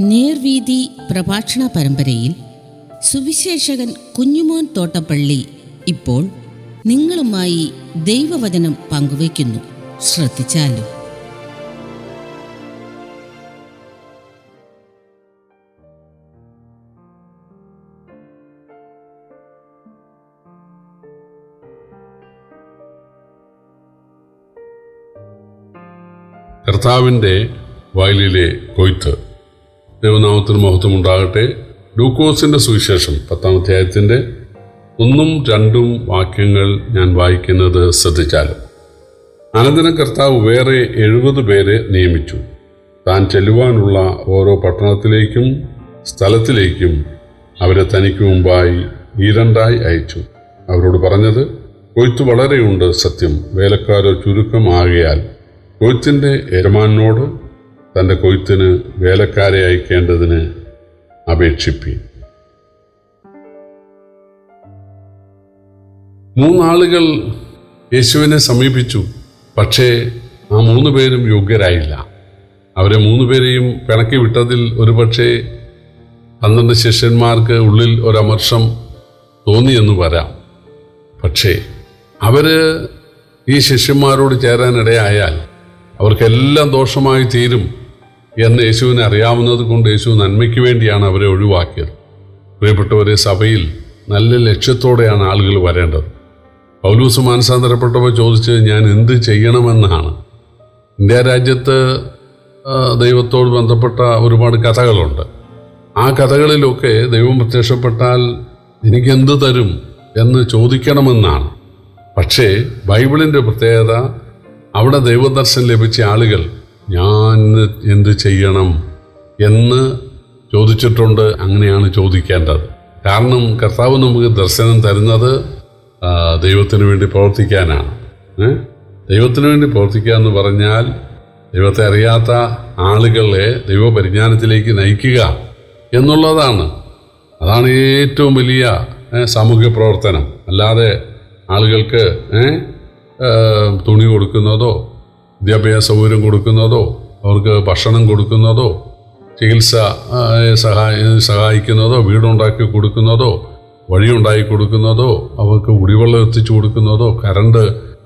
നേർവീതി പ്രഭാഷണ പരമ്പരയിൽ സുവിശേഷകൻ കുഞ്ഞുമോൻ തോട്ടപ്പള്ളി ഇപ്പോൾ നിങ്ങളുമായി ദൈവവചനം പങ്കുവയ്ക്കുന്നു. ശ്രദ്ധിച്ചാലും? കർത്താവിന്റെ വയലിലെ കൊയ്ത്ത്. ദൈവനാമത്തിന് മഹത്വം ഉണ്ടാകട്ടെ ലൂക്കോസിന്റെ സുവിശേഷം പത്താം അധ്യായത്തിന്റെ ഒന്നും രണ്ടും വാക്യങ്ങൾ ഞാൻ വായിക്കുന്നത് ശ്രദ്ധിച്ചാലും. അനന്തരം കർത്താവ് വേറെ എഴുപത് പേരെ നിയമിച്ചു. താൻ ചെല്ലുവാനുള്ള ഓരോ പട്ടണത്തിലേക്കും സ്ഥലത്തിലേക്കും അവരെ തനിക്ക് മുമ്പായി ഈരണ്ടായി അയച്ചു. അവരോട് പറഞ്ഞത് കൊയ്ത്ത് വളരെയുണ്ട് സത്യം വേലക്കാരോ ചുരുക്കം ആകയാൽ കൊയ്ത്തിന്റെ യജമാനോട് തന്റെ കൊയ്ത്തിന് വേലക്കാരെ അയക്കേണ്ടതിന് അപേക്ഷിപ്പി മൂന്നാളുകൾ യേശുവിനെ സമീപിച്ചു. പക്ഷേ ആ മൂന്ന് പേരും യോഗ്യരായില്ല. അവരെ മൂന്ന് പേരെയും പിണക്കി വിട്ടതിൽ ഒരുപക്ഷെ പന്ത്രണ്ട് ശിഷ്യന്മാർക്ക് ഉള്ളിൽ ഒരമർഷം തോന്നിയെന്ന് വരാം. പക്ഷേ അവർ ഈ ശിഷ്യന്മാരോട് ചേരാനിടയായാൽ അവർക്കെല്ലാം ദോഷമായി തീരും. എന്ന് യേശുവിനെ അറിയാവുന്നത് കൊണ്ട് യേശു നന്മയ്ക്ക് വേണ്ടിയാണ് അവരെ ഒഴിവാക്കിയത്. പ്രിയപ്പെട്ടവരെ സഭയിൽ നല്ല ലക്ഷ്യത്തോടെയാണ് ആളുകൾ വരേണ്ടത്. പൗലൂസ് മാനസാന്തരപ്പെട്ടവർ ചോദിച്ചത് ഞാൻ എന്ത് ചെയ്യണമെന്നാണ്. ഇന്ത്യ രാജ്യത്ത് ദൈവത്തോട് ബന്ധപ്പെട്ട ഒരുപാട് കഥകളുണ്ട്. ആ കഥകളിലൊക്കെ ദൈവം പ്രത്യക്ഷപ്പെട്ടാൽ എനിക്കെന്ത് തരും എന്ന് ചോദിക്കണമെന്നാണ്. പക്ഷേ ബൈബിളിന്റെ പ്രത്യേകത അവിടെ ദൈവദർശനം ലഭിച്ച ആളുകൾ ഞാൻ എന്ത് ചെയ്യണം എന്ന് ചോദിച്ചിട്ടുണ്ട്. അങ്ങനെയാണ് ചോദിക്കേണ്ടത്. കാരണം കർത്താവ് നമുക്ക് ദർശനം തരുന്നത് ദൈവത്തിന് വേണ്ടി പ്രവർത്തിക്കാനാണ്? ദൈവത്തിന് വേണ്ടി പ്രവർത്തിക്കുക എന്ന് പറഞ്ഞാൽ ദൈവത്തെ അറിയാത്ത ആളുകളെ ദൈവപരിജ്ഞാനത്തിലേക്ക് നയിക്കുക എന്നുള്ളതാണ്. അതാണ് ഏറ്റവും വലിയ സാമൂഹ്യ പ്രവർത്തനം. അല്ലാതെ ആളുകൾക്ക് തുണി കൊടുക്കുന്നതോ വിദ്യാഭ്യാസ സൗകര്യം കൊടുക്കുന്നതോ അവർക്ക് ഭക്ഷണം കൊടുക്കുന്നതോ ചികിത്സ സഹായി സഹായ സഹായിക്കുന്നതോ വീടുണ്ടാക്കി കൊടുക്കുന്നതോ വഴിയുണ്ടാക്കി കൊടുക്കുന്നതോ അവർക്ക് കുടിവെള്ളം എത്തിച്ചു കൊടുക്കുന്നതോ കറണ്ട്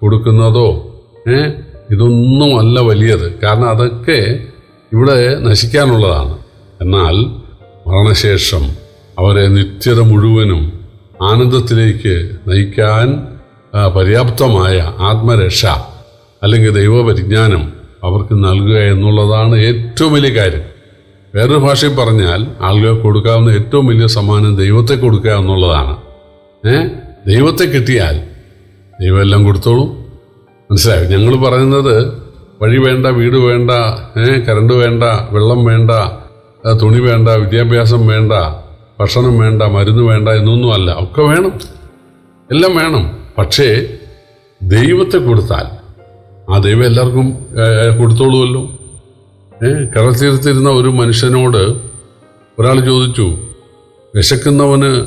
കൊടുക്കുന്നതോ ഇതൊന്നും അല്ല വലിയത്. കാരണം അതൊക്കെ ഇവിടെ നശിക്കാനുള്ളതാണ്. എന്നാൽ മരണശേഷം അവരെ നിത്യത മുഴുവനും ആനന്ദത്തിലേക്ക് നയിക്കാൻ പര്യാപ്തമായ ആത്മരക്ഷ അല്ലെങ്കിൽ ദൈവപരിജ്ഞാനം അവർക്ക് നൽകുക എന്നുള്ളതാണ് ഏറ്റവും വലിയ കാര്യം. വേറൊരു ഭാഷയിൽ പറഞ്ഞാൽ ആളുകൾക്ക് കൊടുക്കാവുന്ന ഏറ്റവും വലിയ സമ്മാനം ദൈവത്തെ കൊടുക്കുക എന്നുള്ളതാണ്. ഏ? ദൈവത്തെ കിട്ടിയാൽ ദൈവം എല്ലാം കൊടുത്തോളൂ. മനസ്സിലായോ? ഞങ്ങൾ പറയുന്നത് വഴി വേണ്ട വീട് വേണ്ട ഏഹ് കരണ്ട് വേണ്ട വെള്ളം വേണ്ട തുണി വേണ്ട വിദ്യാഭ്യാസം വേണ്ട ഭക്ഷണം വേണ്ട മരുന്ന് വേണ്ട എന്നൊന്നും അല്ല. ഒക്കെ വേണം. എല്ലാം വേണം. പക്ഷേ ദൈവത്തെ കൊടുത്താൽ ആ ദൈവം എല്ലാവർക്കും കൊടുത്തോളുമല്ലോ. ഏ കടൽ തീരത്തിരുന്ന ഒരു മനുഷ്യനോട് ഒരാൾ ചോദിച്ചു വിശക്കുന്നവന്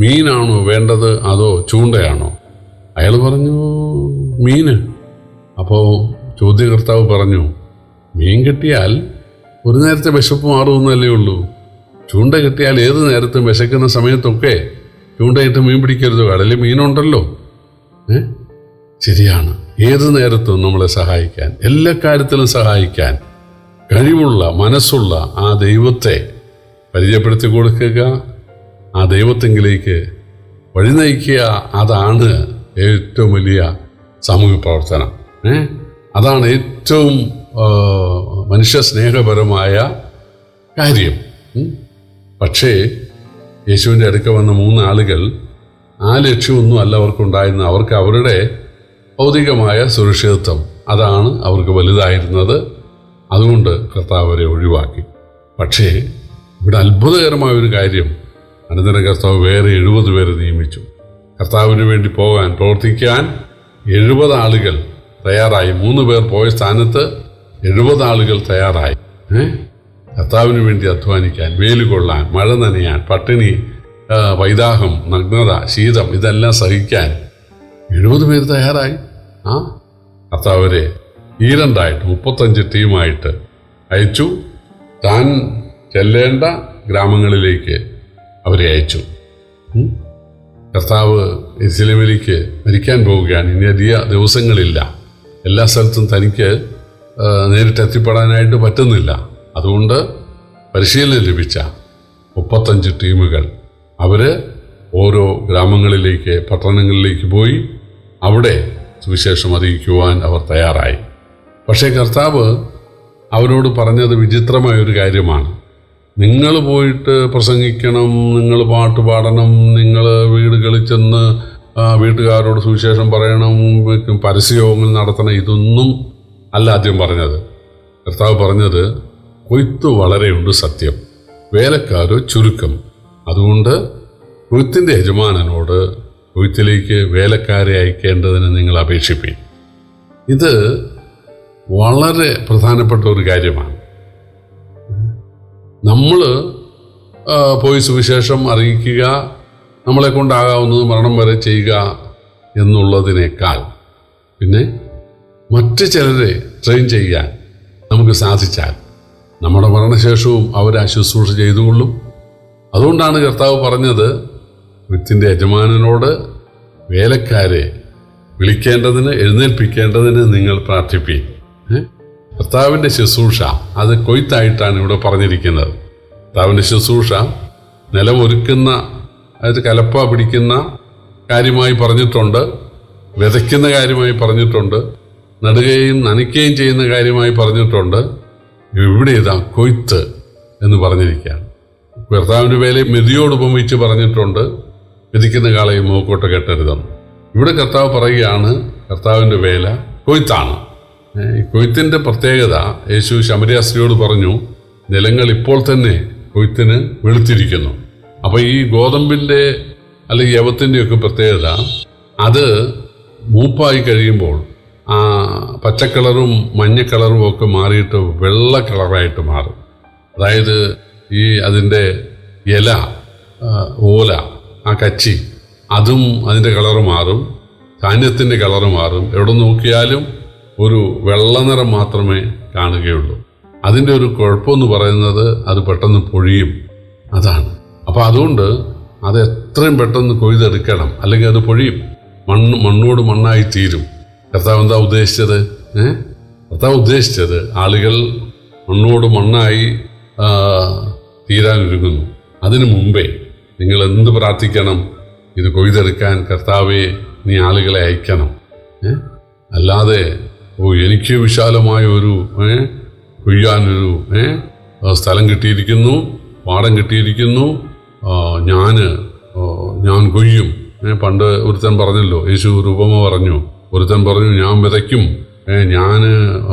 മീനാണോ വേണ്ടത്? അതോ ചൂണ്ടയാണോ? അയാൾ പറഞ്ഞു മീന്. അപ്പോൾ ചോദ്യകർത്താവ് പറഞ്ഞു മീൻ കിട്ടിയാൽ ഒരു നേരത്തെ വിശപ്പ് മാറുമെന്നല്ലേ ഉള്ളൂ. ചൂണ്ട കിട്ടിയാൽ ഏത് നേരത്തും വിശക്കുന്ന സമയത്തൊക്കെ ചൂണ്ടയിട്ട് മീൻ പിടിക്കരുത്. കടലിൽ മീനുണ്ടല്ലോ. ഏ? ശരിയാണ്. ഏത് നേരത്തും നമ്മളെ സഹായിക്കാൻ എല്ലാ കാര്യത്തിലും സഹായിക്കാൻ കഴിവുള്ള മനസ്സുള്ള ആ ദൈവത്തെ പരിചയപ്പെടുത്തി കൊടുക്കുക ആ ദൈവത്തെങ്കിലേക്ക് വഴി നയിക്കുക അതാണ് ഏറ്റവും വലിയ സാമൂഹ്യ പ്രവർത്തനം. ഏ? അതാണ് ഏറ്റവും മനുഷ്യ സ്നേഹപരമായ കാര്യം. പക്ഷേ യേശുവിന്റെ അടുക്ക വന്ന മൂന്ന് ആളുകൾ ആ ലക്ഷ്യമൊന്നും അല്ല അവർക്കുണ്ടായിരുന്നത്. അവർക്ക് അവരുടെ ഭൗതികമായ സുരക്ഷിതത്വം അതാണ് അവർക്ക് വലുതായിരുന്നത്. അതുകൊണ്ട് കർത്താവ് അവരെ ഒഴിവാക്കി. പക്ഷേ ഇവിടെ അത്ഭുതകരമായ ഒരു കാര്യം അനന്തര കർത്താവ് വേറെ എഴുപത് പേരെ നിയമിച്ചു. കർത്താവിന് വേണ്ടി പോകാൻ പ്രവർത്തിക്കാൻ എഴുപത് ആളുകൾ തയ്യാറായി. മൂന്ന് പേർ പോയ സ്ഥാനത്ത് എഴുപത് ആളുകൾ തയ്യാറായി. കർത്താവിന് വേണ്ടി അധ്വാനിക്കാൻ വേൽ കൊള്ളാൻ മഴ നനയാൻ പട്ടിണി വൈദാഹം നഗ്നത ശീതം ഇതെല്ലാം സഹിക്കാൻ എഴുപത് പേര് തയ്യാറായി. ആ? കർത്താവരെ ഈരണ്ടായിട്ട് മുപ്പത്തഞ്ച് ടീമായിട്ട് അയച്ചു. താൻ ചെല്ലേണ്ട ഗ്രാമങ്ങളിലേക്ക് അവരെ അയച്ചു. കർത്താവ് ഇസ്ലിമിലേക്ക് മരിക്കാൻ പോവുകയാണ്. ഇനി അധിക ദിവസങ്ങളില്ല. എല്ലാ സ്ഥലത്തും തനിക്ക് നേരിട്ട് എത്തിപ്പെടാനായിട്ട് പറ്റുന്നില്ല. അതുകൊണ്ട് പരിശീലനം ലഭിച്ച മുപ്പത്തഞ്ച് ടീമുകൾ അവർ ഓരോ ഗ്രാമങ്ങളിലേക്ക് പട്ടണങ്ങളിലേക്ക് പോയി അവിടെ സുവിശേഷം അറിയിക്കുവാൻ അവർ തയ്യാറായി. പക്ഷേ കർത്താവ് അവരോട് പറഞ്ഞത് വിചിത്രമായ ഒരു കാര്യമാണ്. നിങ്ങൾ പോയിട്ട് പ്രസംഗിക്കണം നിങ്ങൾ പാട്ട് പാടണം നിങ്ങൾ വീടുകളിൽ ചെന്ന് വീട്ടുകാരോട് സുവിശേഷം പറയണം പരസ്യയോഗങ്ങൾ നടത്തണം ഇതൊന്നും അല്ല ആദ്യം പറഞ്ഞത്. കർത്താവ് പറഞ്ഞത് കൊയ്ത്ത് വളരെയുണ്ട് സത്യം വേലക്കാരോ ചുരുക്കം. അതുകൊണ്ട് കൊയ്ത്തിന്റെ യജമാനനോട് കൊയ്ത്തിലേക്ക് വേലക്കാരെ അയക്കേണ്ടതിന് നിങ്ങൾ അപേക്ഷിപ്പി ഇത് വളരെ പ്രധാനപ്പെട്ട ഒരു കാര്യമാണ്. നമ്മൾ പോയി സുവിശേഷം അറിയിക്കുക നമ്മളെ കൊണ്ടാകാവുന്നത് മരണം വരെ ചെയ്യുക എന്നുള്ളതിനേക്കാൾ. പിന്നെ മറ്റ് ചിലരെ ട്രെയിൻ ചെയ്യാൻ നമുക്ക് സാധിച്ചാൽ നമ്മുടെ മരണശേഷവും അവരെ ശുശ്രൂഷ ചെയ്തുകൊള്ളും. അതുകൊണ്ടാണ് കർത്താവ് പറഞ്ഞത് വിത്തിന്റെ യജമാനനോട് വേലക്കാരെ വിളിക്കേണ്ടതിന് എഴുന്നേൽപ്പിക്കേണ്ടതിന് നിങ്ങൾ പ്രാർത്ഥിപ്പി ഭർത്താവിന്റെ ശുശ്രൂഷ അത് കൊയ്ത്തായിട്ടാണ് ഇവിടെ പറഞ്ഞിരിക്കുന്നത്. കർത്താവിന്റെ ശുശ്രൂഷ നിലമൊരുക്കുന്ന അതായത് കലപ്പ പിടിക്കുന്ന കാര്യമായി പറഞ്ഞിട്ടുണ്ട് വിതയ്ക്കുന്ന കാര്യമായി പറഞ്ഞിട്ടുണ്ട് നടുകയും നനയ്ക്കുകയും ചെയ്യുന്ന കാര്യമായി പറഞ്ഞിട്ടുണ്ട്. ഇവിടെ ഇതാ കൊയ്ത്ത് എന്ന് പറഞ്ഞിരിക്കുകയാണ്. ഭർത്താവിന്റെ വേലയെ മെതിയോട് ഉപമിച്ച് പറഞ്ഞിട്ടുണ്ട്. വിധിക്കുന്ന കാളയും മൂക്കോട്ട് കെട്ടരുതെന്ന് ഇവിടെ കർത്താവ് പറയുകയാണ് കർത്താവിന്റെ വേല കൊയ്ത്താണ്. കൊയ്ത്തിന്റെ പ്രത്യേകത യേശു ശമരിയാസ്ത്രീയോട് പറഞ്ഞു നിലങ്ങൾ ഇപ്പോൾ തന്നെ കൊയ്ത്തിന് വെളുത്തിരിക്കുന്നു. അപ്പോൾ ഈ ഗോതമ്പിന്റെ അല്ലെങ്കിൽ യവത്തിന്റെയൊക്കെ പ്രത്യേകത അത് മൂപ്പായി കഴിയുമ്പോൾ ആ പച്ചക്കളറും മഞ്ഞ കളറും ഒക്കെ മാറിയിട്ട് വെള്ള കളറായിട്ട് മാറും. അതായത് ഈ അതിന്റെ ഇല ഓല ആ കച്ചി. അതും അതിന്റെ കളറ് മാറും. ധാന്യത്തിന്റെ കളറ് മാറും. എവിടെ നോക്കിയാലും ഒരു വെള്ള നിറം മാത്രമേ കാണുകയുള്ളൂ. അതിന്റെ ഒരു കുഴപ്പമെന്ന് പറയുന്നത് അത് പെട്ടെന്ന് പൊഴിയും. അതാണ്. അപ്പോൾ അതുകൊണ്ട് അത് എത്രയും പെട്ടെന്ന് കൊയ്തെടുക്കണം. അല്ലെങ്കിൽ അത് പൊഴിയും. മണ്ണ് മണ്ണോട് മണ്ണായി തീരും. കർത്താവ് എന്താ ഉദ്ദേശിച്ചത്? ഏഹ് കർത്താവ് ഉദ്ദേശിച്ചത് ആളുകൾ മണ്ണോട് മണ്ണായി തീരാനൊരുങ്ങുന്നു. അതിനു മുമ്പേ നിങ്ങൾ എന്ത് പ്രാർത്ഥിക്കണം? ഇത് കൊയ്തെടുക്കാൻ കർത്താവെ നീ ആളുകളെ അയക്കണം. അല്ലാതെ ഓ എനിക്ക് വിശാലമായ ഒരു കൊയ്യാനൊരു സ്ഥലം കിട്ടിയിരിക്കുന്നു പാടം കിട്ടിയിരിക്കുന്നു. ഞാൻ ഞാൻ കൊയ്യും. പണ്ട് ഒരുത്തൻ പറഞ്ഞല്ലോ യേശു രൂപമ പറഞ്ഞു. ഒരുത്തൻ പറഞ്ഞു ഞാൻ വിതയ്ക്കും. ഞാൻ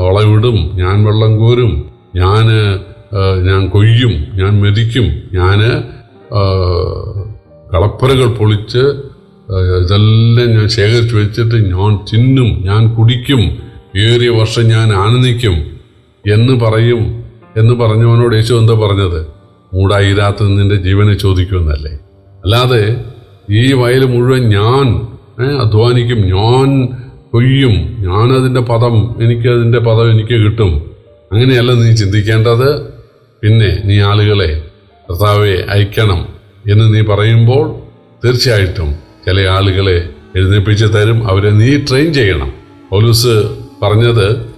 വളവിടും ഞാൻ വെള്ളം കോരും. ഞാൻ ഞാൻ കൊയ്യും ഞാൻ മെതിക്കും. ഞാൻ കളപ്പരകൾ പൊളിച്ച് ഇതെല്ലാം ഞാൻ ശേഖരിച്ച് വെച്ചിട്ട് ഞാൻ തിന്നും ഞാൻ കുടിക്കും ഏറിയ വർഷം ഞാൻ ആനന്ദിക്കും എന്ന് പറയും എന്ന് പറഞ്ഞവനോട് യേശു എന്താ പറഞ്ഞത്? മൂടായിരാത്ത നിന്റെ ജീവനെ ചോദിക്കുമെന്നല്ലേ? അല്ലാതെ ഈ വയൽ മുഴുവൻ ഞാൻ അധ്വാനിക്കും ഞാൻ കൊയ്യും ഞാനതിന്റെ പദം എനിക്ക് അതിന്റെ പദം എനിക്ക് കിട്ടും. അങ്ങനെയല്ല നീ ചിന്തിക്കേണ്ടത്. പിന്നെ നീ ആളുകളെ കർത്താവെ അയക്കണം എന്ന് നീ പറയുമ്പോൾ തീർച്ചയായിട്ടും ചില ആളുകളെ എഴുന്നേൽപ്പിച്ച് തരും. അവരെ നീ ട്രെയിൻ ചെയ്യണം. പോലീസ് പറഞ്ഞത്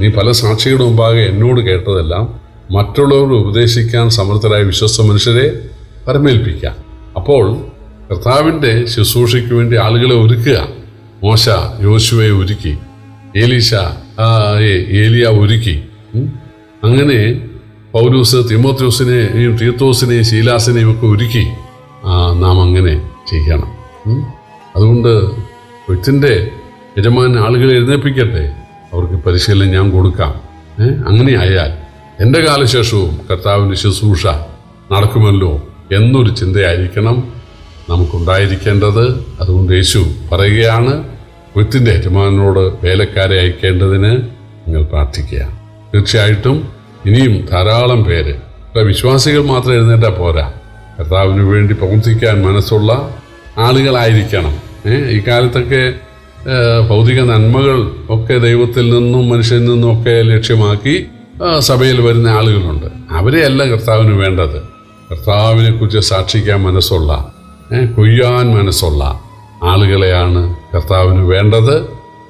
നീ പല സാക്ഷികളുടെ മുമ്പാകെ എന്നോട് കേട്ടതെല്ലാം മറ്റുള്ളവർ ഉപദേശിക്കാൻ സമർത്ഥരായ വിശ്വസ്ത മനുഷ്യരെ പരമേൽപ്പിക്കാം. അപ്പോൾ കർത്താവിന്റെ ശുശ്രൂഷയ്ക്ക് വേണ്ടി ആളുകളെ ഒരുക്കുക. മോശ യോശുവയെ ഒരുക്കി. ഏലീശ ആ, ഏ- ഏലിയ ഒരുക്കി. അങ്ങനെ പൗലൂസ് തിമോത്യൂസിനെയും തീത്തോസിനെയും ശീലാസിനെയും ഒക്കെ ഒരുക്കി നാം അങ്ങനെ ചെയ്യണം. അതുകൊണ്ട് കൊച്ചിന്റെ യജമാൻ ആളുകളെ എഴുന്നേൽപ്പിക്കട്ടെ. അവർക്ക് പരിശീലനം ഞാൻ കൊടുക്കാം? അങ്ങനെ ആയാൽ എന്റെ കാലശേഷവും കർത്താവിന്റെ ശുശ്രൂഷ നടക്കുമല്ലോ എന്നൊരു ചിന്തയായിരിക്കണം നമുക്കുണ്ടായിരിക്കേണ്ടത്. അതുകൊണ്ട് യേശു പറയുകയാണ് കൊച്ചിന്റെ യജമാനോട് വേലക്കാരെ അയക്കേണ്ടതിന് നിങ്ങൾ പ്രാർത്ഥിക്കുക. തീർച്ചയായിട്ടും ഇനിയും ധാരാളം പേര്. വിശ്വാസികൾ മാത്രം എഴുന്നേറ്റാ പോരാ. കർത്താവിന് വേണ്ടി പ്രവർത്തിക്കാൻ മനസ്സുള്ള ആളുകളായിരിക്കണം. ഈ കാലത്തൊക്കെ ഭൗതിക നന്മകൾ ഒക്കെ ദൈവത്തിൽ നിന്നും മനുഷ്യരിൽ നിന്നും ഒക്കെ ലക്ഷ്യമാക്കി സഭയിൽ വരുന്ന ആളുകളുണ്ട്. അവരെയല്ല കർത്താവിന് വേണ്ടത്. കർത്താവിനെ കുറിച്ച് സാക്ഷിക്കാൻ മനസ്സുള്ള കൊയ്യാൻ മനസ്സുള്ള ആളുകളെയാണ് കർത്താവിന് വേണ്ടത്.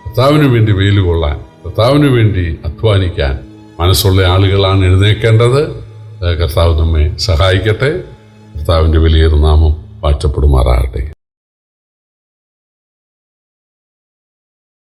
കർത്താവിന് വേണ്ടി വെയിൽ കൊള്ളാൻ കർത്താവിന് വേണ്ടി അധ്വാനിക്കാൻ മനസ്സുള്ള ആളുകളാണ് എഴുന്നേക്കേണ്ടത്. കർത്താവ് നമ്മെ സഹായിക്കട്ടെ. കർത്താവിന്റെ വലിയൊരു നാമം വാഴ്ചപ്പെടുമാറാകട്ടെ